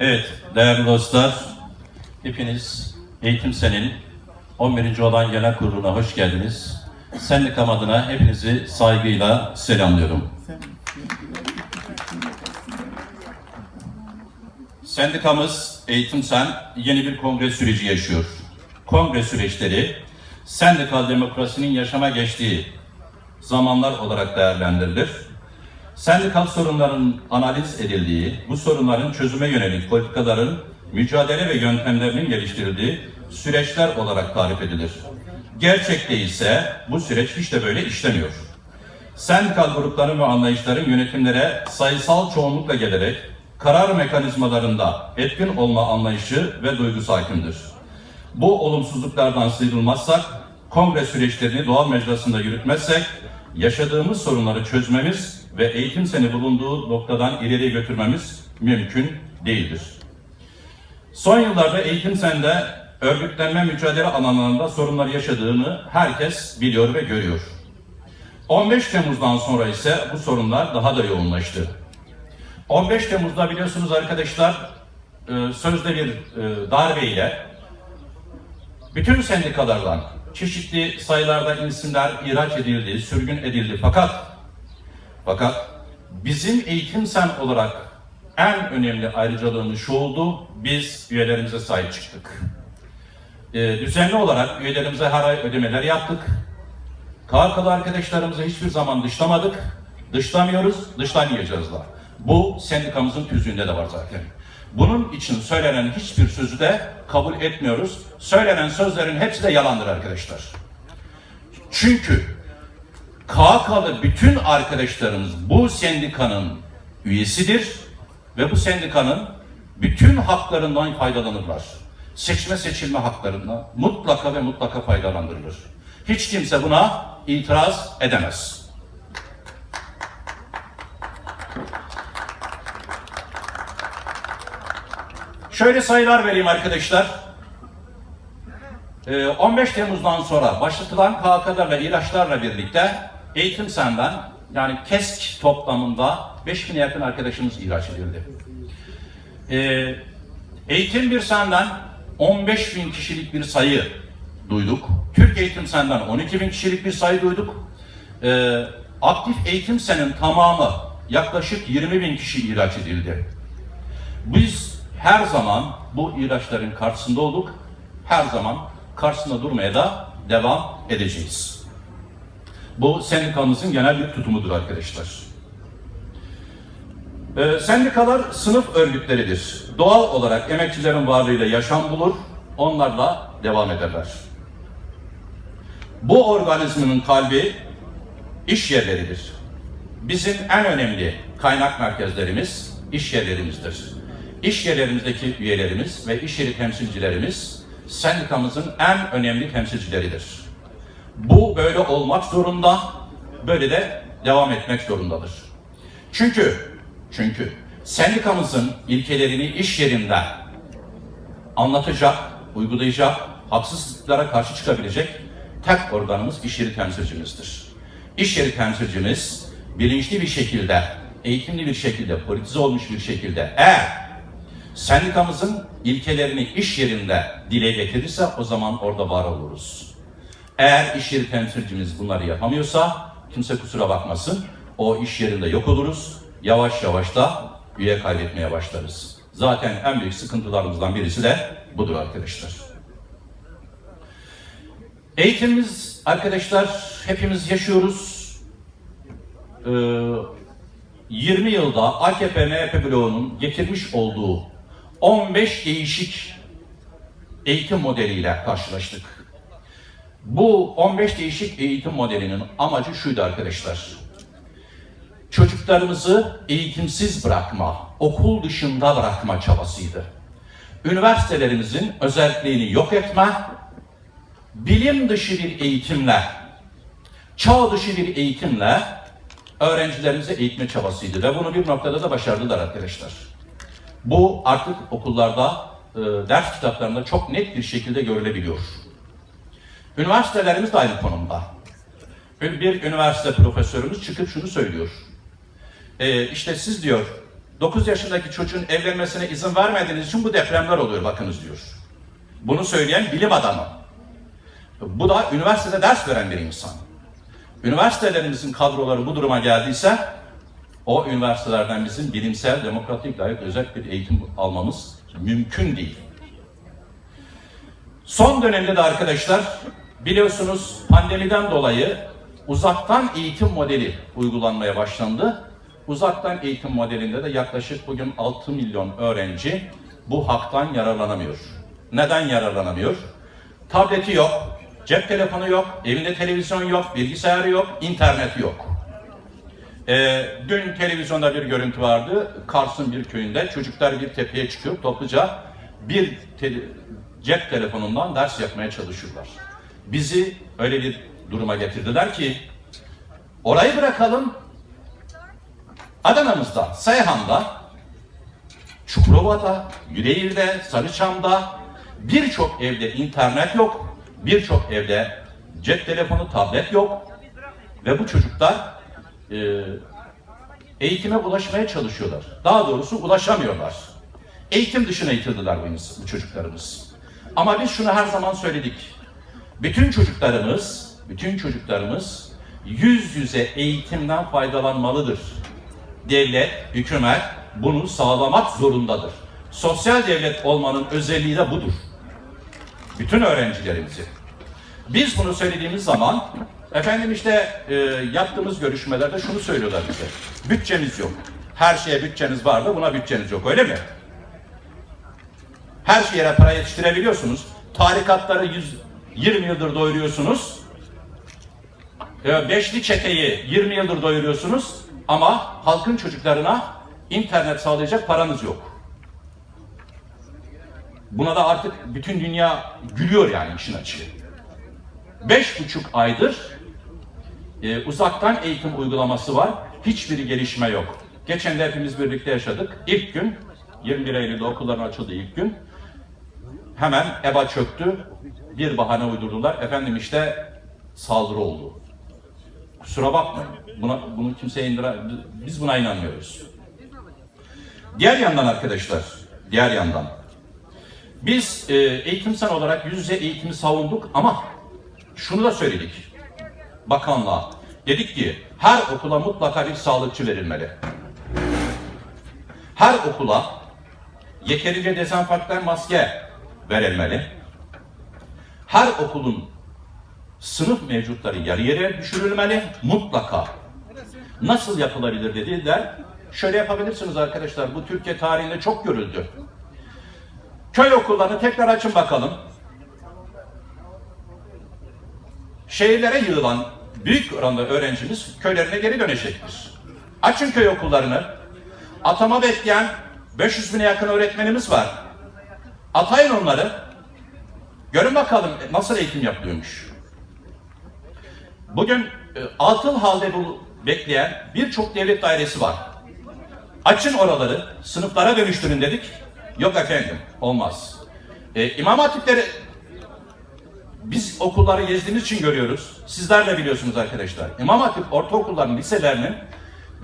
Evet, değerli dostlar, hepiniz Eğitim Sen'in 11. olan genel kuruluna hoş geldiniz. Sendikam adına hepinizi saygıyla selamlıyorum. Sendikamız Eğitim Sen yeni bir kongre süreci yaşıyor. Kongre süreçleri sendikal demokrasinin yaşama geçtiği zamanlar olarak değerlendirilir. Sendikal sorunların analiz edildiği, bu sorunların çözüme yönelik politikaların mücadele ve yöntemlerinin geliştirildiği süreçler olarak tarif edilir. Gerçekte ise bu süreç hiç de böyle işlemiyor. Sendikal grupların ve anlayışların yönetimlere sayısal çoğunlukla gelerek karar mekanizmalarında etkin olma anlayışı ve duygusu hakimdir. Bu olumsuzluklardan sıyrılmazsak, kongre süreçlerini doğal mecrasında yürütmezsek, yaşadığımız sorunları çözmemiz ve eğitim seni bulunduğu noktadan ileriye götürmemiz mümkün değildir. Son yıllarda eğitim sende örgütlenme mücadele alanlarında sorunlar yaşadığını herkes biliyor ve görüyor. 15 Temmuz'dan sonra ise bu sorunlar daha da yoğunlaştı. 15 Temmuz'da biliyorsunuz arkadaşlar e, sözde bir e, darbeyle bütün sendikalardan çeşitli sayılarda isimler ihraç edildi, sürgün edildi. Fakat fakat bizim eğitim sen olarak en önemli ayrıcalığımız şu oldu, biz üyelerimize sahip çıktık. Ee, düzenli olarak üyelerimize her ay ödemeler yaptık. KHK'lı arkadaşlarımızı hiçbir zaman dışlamadık. Dışlamıyoruz, dışlamayacağız da. Bu sendikamızın tüzüğünde de var zaten. Bunun için söylenen hiçbir sözü de kabul etmiyoruz. Söylenen sözlerin hepsi de yalandır arkadaşlar. Çünkü KHK'lı bütün arkadaşlarımız bu sendikanın üyesidir ve bu sendikanın bütün haklarından faydalanırlar. Seçme seçilme haklarından mutlaka ve mutlaka faydalandırılır. Hiç kimse buna itiraz edemez. Şöyle sayılar vereyim arkadaşlar. Ee, 15 Temmuz'dan sonra başlatılan KHK'larla ilaçlarla birlikte eğitim senden yani KESK toplamında 5000'e yakın arkadaşımız ihraç edildi. Ee, eğitim bir senden 15 bin kişilik bir sayı duyduk. Türk Eğitim Senden 12 bin kişilik bir sayı duyduk. Ee, aktif eğitim senin tamamı yaklaşık 20 bin kişi ihraç edildi. Biz her zaman bu ihraçların karşısında olduk. Her zaman karşısında durmaya da devam edeceğiz. Bu sendikamızın genel bir tutumudur arkadaşlar. Ee, sendikalar sınıf örgütleridir. Doğal olarak emekçilerin varlığıyla yaşam bulur, onlarla devam ederler. Bu organizmanın kalbi iş yerleridir. Bizim en önemli kaynak merkezlerimiz iş yerlerimizdir. İş yerlerimizdeki üyelerimiz ve iş yeri temsilcilerimiz sendikamızın en önemli temsilcileridir. Bu böyle olmak zorunda, böyle de devam etmek zorundadır. Çünkü çünkü sendikamızın ilkelerini iş yerinde anlatacak, uygulayacak, haksızlıklara karşı çıkabilecek tek organımız iş yeri temsilcimizdir. İş yeri temsilcimiz bilinçli bir şekilde, eğitimli bir şekilde, politize olmuş bir şekilde eğer sendikamızın ilkelerini iş yerinde dile getirirse o zaman orada var oluruz. Eğer iş yeri temsilcimiz bunları yapamıyorsa kimse kusura bakmasın. O iş yerinde yok oluruz. Yavaş yavaş da üye kaybetmeye başlarız. Zaten en büyük sıkıntılarımızdan birisi de budur arkadaşlar. Eğitimimiz arkadaşlar hepimiz yaşıyoruz. Ee, 20 yılda AKP MHP bloğunun getirmiş olduğu 15 değişik eğitim modeliyle karşılaştık. Bu 15 değişik eğitim modelinin amacı şuydu arkadaşlar. Çocuklarımızı eğitimsiz bırakma, okul dışında bırakma çabasıydı. Üniversitelerimizin özelliğini yok etme, bilim dışı bir eğitimle, çağ dışı bir eğitimle öğrencilerimizi eğitme çabasıydı ve bunu bir noktada da başardılar arkadaşlar. Bu artık okullarda, e, ders kitaplarında çok net bir şekilde görülebiliyor. Üniversitelerimiz de aynı konumda. Bir, üniversite profesörümüz çıkıp şunu söylüyor. E, işte siz diyor, 9 yaşındaki çocuğun evlenmesine izin vermediğiniz için bu depremler oluyor bakınız diyor. Bunu söyleyen bilim adamı. Bu da üniversitede ders veren bir insan. Üniversitelerimizin kadroları bu duruma geldiyse o üniversitelerden bizim bilimsel, demokratik, layık, özel bir eğitim almamız mümkün değil. Son dönemde de arkadaşlar biliyorsunuz pandemiden dolayı uzaktan eğitim modeli uygulanmaya başlandı. Uzaktan eğitim modelinde de yaklaşık bugün 6 milyon öğrenci bu haktan yararlanamıyor. Neden yararlanamıyor? Tableti yok, cep telefonu yok, evinde televizyon yok, bilgisayarı yok, interneti yok. Ee, dün televizyonda bir görüntü vardı. Kars'ın bir köyünde çocuklar bir tepeye çıkıyor. Topluca bir tele- cep telefonundan ders yapmaya çalışıyorlar. Bizi öyle bir duruma getirdiler ki orayı bırakalım. Adana'mızda, Seyhan'da, Çukurova'da, Yüreğir'de, Sarıçam'da birçok evde internet yok. Birçok evde cep telefonu, tablet yok. Ve bu çocuklar e, eğitime ulaşmaya çalışıyorlar. Daha doğrusu ulaşamıyorlar. Eğitim dışına itildiler bu, bu çocuklarımız. Ama biz şunu her zaman söyledik. Bütün çocuklarımız, bütün çocuklarımız yüz yüze eğitimden faydalanmalıdır. Devlet, hükümet bunu sağlamak zorundadır. Sosyal devlet olmanın özelliği de budur. Bütün öğrencilerimizi. Biz bunu söylediğimiz zaman efendim işte e, yaptığımız görüşmelerde şunu söylüyorlar bize. Bütçemiz yok. Her şeye bütçeniz var da buna bütçeniz yok öyle mi? Her şeye para yetiştirebiliyorsunuz. Tarikatları 120 yıldır doyuruyorsunuz. E, Beşli çeteyi 20 yıldır doyuruyorsunuz ama halkın çocuklarına internet sağlayacak paranız yok. Buna da artık bütün dünya gülüyor yani işin açığı. Beş buçuk aydır e, uzaktan eğitim uygulaması var. Hiçbir gelişme yok. Geçen de hepimiz birlikte yaşadık. İlk gün 21 Eylül'de okulların açıldığı ilk gün hemen EBA çöktü. Bir bahane uydurdular. Efendim işte saldırı oldu. Kusura bakmayın. Buna, bunu kimseye indire... Biz buna inanmıyoruz. Diğer yandan arkadaşlar, diğer yandan biz e, eğitimsel olarak yüz yüze eğitimi savunduk ama şunu da söyledik bakanlığa. Dedik ki her okula mutlaka bir sağlıkçı verilmeli. Her okula yeterince dezenfektan maske verilmeli. Her okulun sınıf mevcutları yarı yarıya düşürülmeli mutlaka. Nasıl yapılabilir dediler. Şöyle yapabilirsiniz arkadaşlar. Bu Türkiye tarihinde çok görüldü. Köy okullarını tekrar açın bakalım. Şehirlere yığılan büyük oranda öğrencimiz köylerine geri dönecektir. Açın köy okullarını. Atama bekleyen 500 bine yakın öğretmenimiz var. Atayın onları. Görün bakalım nasıl eğitim yapılıyormuş. Bugün e, atıl halde bu bekleyen birçok devlet dairesi var. Açın oraları, sınıflara dönüştürün dedik. Yok efendim, olmaz. E, İmam hatipleri biz okulları gezdiğimiz için görüyoruz. Sizler de biliyorsunuz arkadaşlar. İmam hatip ortaokulların, liselerinin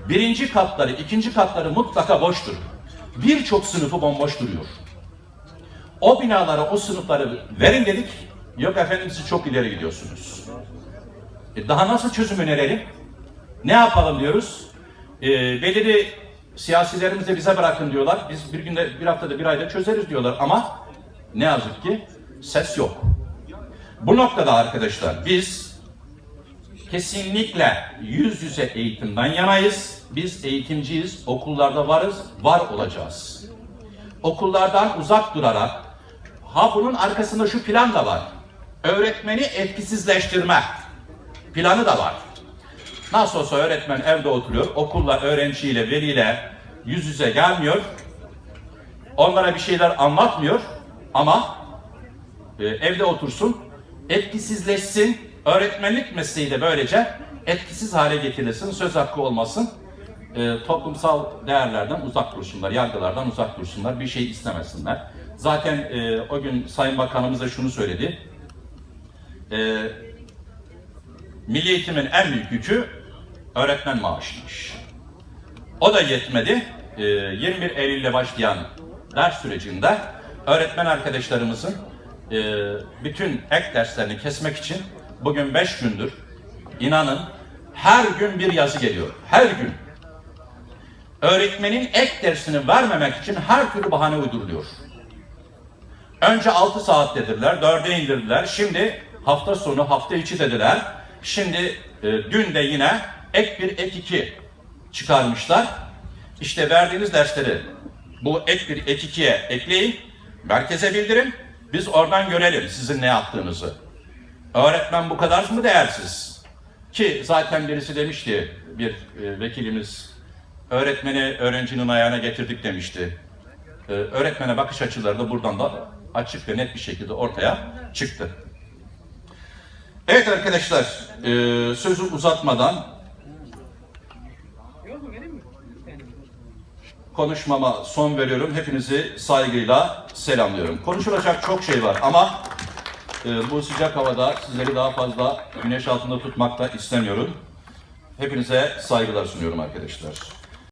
birinci katları, ikinci katları mutlaka boştur. Birçok sınıfı bomboş duruyor. O binalara, o sınıfları verin dedik. Yok efendim siz çok ileri gidiyorsunuz. E, daha nasıl çözüm önerelim? Ne yapalım diyoruz? E, belirli siyasilerimiz de bize bırakın diyorlar. Biz bir günde, bir haftada, bir ayda çözeriz diyorlar ama ne yazık ki ses yok. Bu noktada arkadaşlar biz kesinlikle yüz yüze eğitimden yanayız. Biz eğitimciyiz, okullarda varız, var olacağız. Okullardan uzak durarak, ha bunun arkasında şu plan da var. Öğretmeni etkisizleştirme planı da var. Nasıl olsa öğretmen evde oturuyor, okulla, öğrenciyle, veliyle yüz yüze gelmiyor. Onlara bir şeyler anlatmıyor ama e, evde otursun, etkisizleşsin, öğretmenlik mesleği de böylece etkisiz hale getirilsin, söz hakkı olmasın, e, toplumsal değerlerden uzak dursunlar, yargılardan uzak dursunlar, bir şey istemesinler. Zaten e, o gün Sayın Bakanımız da şunu söyledi, e, Milli eğitimin en büyük yükü öğretmen maaşıymış. O da yetmedi. e, 21 Eylül ile başlayan ders sürecinde öğretmen arkadaşlarımızın e, bütün ek derslerini kesmek için bugün 5 gündür inanın her gün bir yazı geliyor. Her gün. Öğretmenin ek dersini vermemek için her türlü bahane uyduruluyor. Önce 6 saat dediler, 4'e indirdiler. Şimdi hafta sonu, hafta içi dediler. Şimdi e, dün de yine ek 1, ek 2 çıkarmışlar. İşte verdiğiniz dersleri bu ek 1, ek 2'ye ekleyin, merkeze bildirin. Biz oradan görelim sizin ne yaptığınızı. Öğretmen bu kadar mı değersiz? Ki zaten birisi demişti, bir e, vekilimiz, öğretmeni öğrencinin ayağına getirdik demişti. Ee, öğretmene bakış açıları da buradan da açık ve net bir şekilde ortaya çıktı. Evet arkadaşlar, e, sözü uzatmadan konuşmama son veriyorum. Hepinizi saygıyla selamlıyorum. Konuşulacak çok şey var ama e, bu sıcak havada sizleri daha fazla güneş altında tutmak da istemiyorum. Hepinize saygılar sunuyorum arkadaşlar.